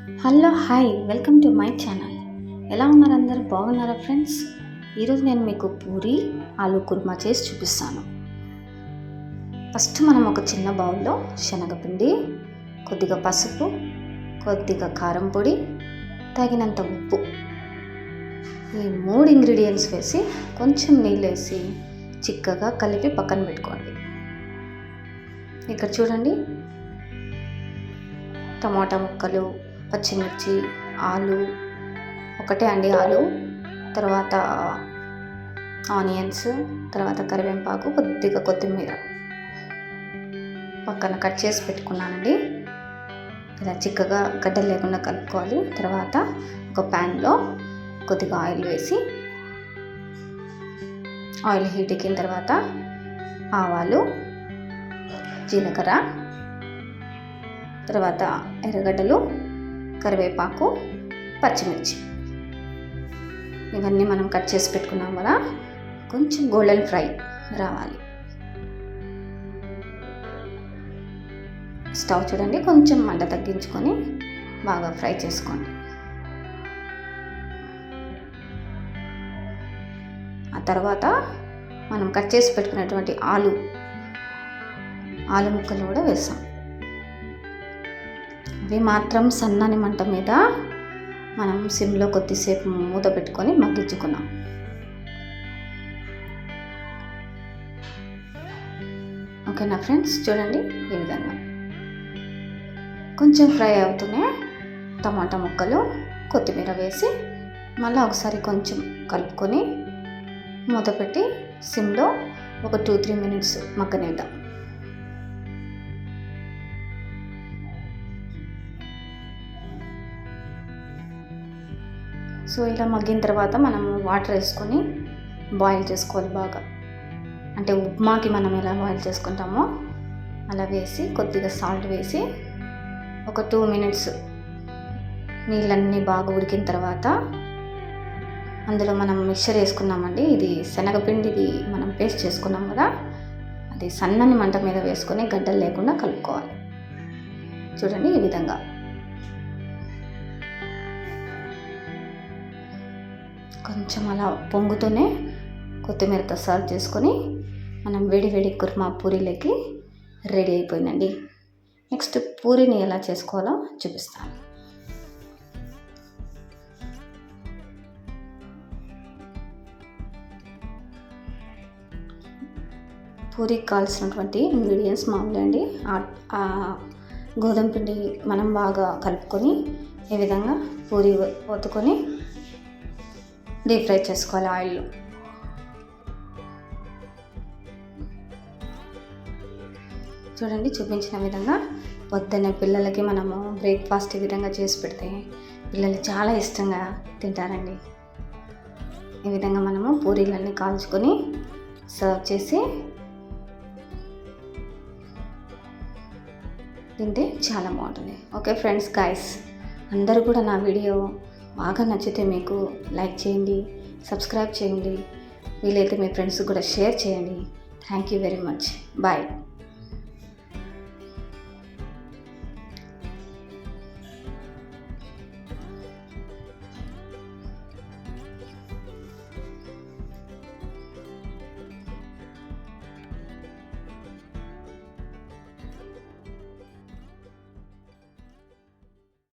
Hello hi welcome to my channel. ఎలా ఉన్నారు అందరు? బాగున్నారా ఫ్రెండ్స్? ఈరోజు నేను మీకు పూరి ఆలు కుర్మా చేసి చూపిస్తాను. ఫస్ట్ మనం ఒక చిన్న బౌల్లో శనగపిండి కొద్దిగా పసుపు కొద్దిగా కారం పొడి తగినంత ఉప్పు. ఈ మూడు ఇంగ్రీడియంట్స్ వేసి కొంచెం నీళ్ళు వేసి చిక్కగా కలిపి పక్కన పెట్టుకోండి. ఇక్కడ చూడండి. టమాటా ముక్కలు పచ్చిమిర్చి ఆలు ఒకటే అండి ఆలు. తర్వాత ఆనియన్స్ తర్వాత కరివేపాకు కొద్దిగా కొత్తిమీర. పక్కన కట్ చేసి పెట్టుకున్నానండి. ఇలా చిక్కగా గడ్డలు లేకుండా కలుపుకోవాలి. తర్వాత ఒక ప్యాన్లో కొద్దిగా ఆయిల్ వేసి ఆయిల్ హీట్ ఎక్కిన తర్వాత ఆవాలు జీలకర్ర తర్వాత ఎర్రగడ్డలు కరివేపాకు పచ్చిమిర్చి. ఇవన్నీ మనం కట్ చేసి పెట్టుకున్నాం కదా కొంచెం గోల్డెన్ ఫ్రై రావాలి. స్టవ్ చూడండి కొంచెం మంట తగ్గించుకొని బాగా ఫ్రై చేసుకోండి. ఆ తర్వాత మనం కట్ చేసి పెట్టుకున్నటువంటి ఆలు ఆలు ముక్కలు కూడా వేసాం అవి మాత్రం సన్నని మంట మీద మనం సిమ్లో కొద్దిసేపు మూత పెట్టుకొని మగ్గించుకున్నాం ఓకేనా ఫ్రెండ్స్? చూడండి ఈ విధంగా. కొంచెం ఫ్రై అవుతూనే టమాటా ముక్కలు కొత్తిమీర వేసి మళ్ళీ ఒకసారి కొంచెం కలుపుకొని మూత పెట్టి సిమ్లో ఒక టూ త్రీ మినిట్స్ మగ్గనేద్దాం. సో ఇలా మగ్గిన తర్వాత మనం వాటర్ వేసుకొని బాయిల్ చేసుకోవాలి బాగా. అంటే ఉప్మాకి మనం ఎలా బాయిల్ చేసుకుంటామో అలా వేసి కొద్దిగా సాల్ట్ వేసి ఒక టూ మినిట్స్ నీళ్ళన్నీ బాగా ఉడికిన తర్వాత అందులో మనం మిక్చర్ వేసుకున్నామండి. ఇది శనగపిండిది మనం పేస్ట్ చేసుకున్నాం కదా అది సన్నని మంట మీద వేసుకొని గడ్డలు లేకుండా కలుపుకోవాలి. చూడండి ఈ విధంగా. కొంచెం అలా పొంగుతూనే కొత్తిమీరతో సర్వ్ చేసుకొని మనం వేడివేడి కుర్మా పూరీలకి రెడీ అయిపోయిందండి. నెక్స్ట్ పూరీని ఎలా చేసుకోవాలో చూపిస్తాను. పూరికి కావాల్సినటువంటి ఇంగ్రీడియంట్స్ మామూలు అండి. గోధుమ పిండి మనం బాగా కలుపుకొని ఈ విధంగా పూరి ఒత్తుకొని డీప్ ఫ్రై చేసుకోవాలి ఆయిల్లో. చూడండి చూపించిన విధంగా పొద్దున్న పిల్లలకి మనము బ్రేక్ఫాస్ట్ ఈ విధంగా చేసి పెడితే పిల్లలు చాలా ఇష్టంగా తింటారండి. ఈ విధంగా మనము పూరీలన్నీ కాల్చుకొని సర్వ్ చేసి తింటే చాలా బాగుంటుంది. ఓకే ఫ్రెండ్స్ గాయస్ అందరూ కూడా నా వీడియో బాగా నచ్చితే మీకు లైక్ చేయండి సబ్స్క్రైబ్ చేయండి. వీలైతే మీ ఫ్రెండ్స్ కూడా షేర్ చేయండి. Thank you very much. Bye.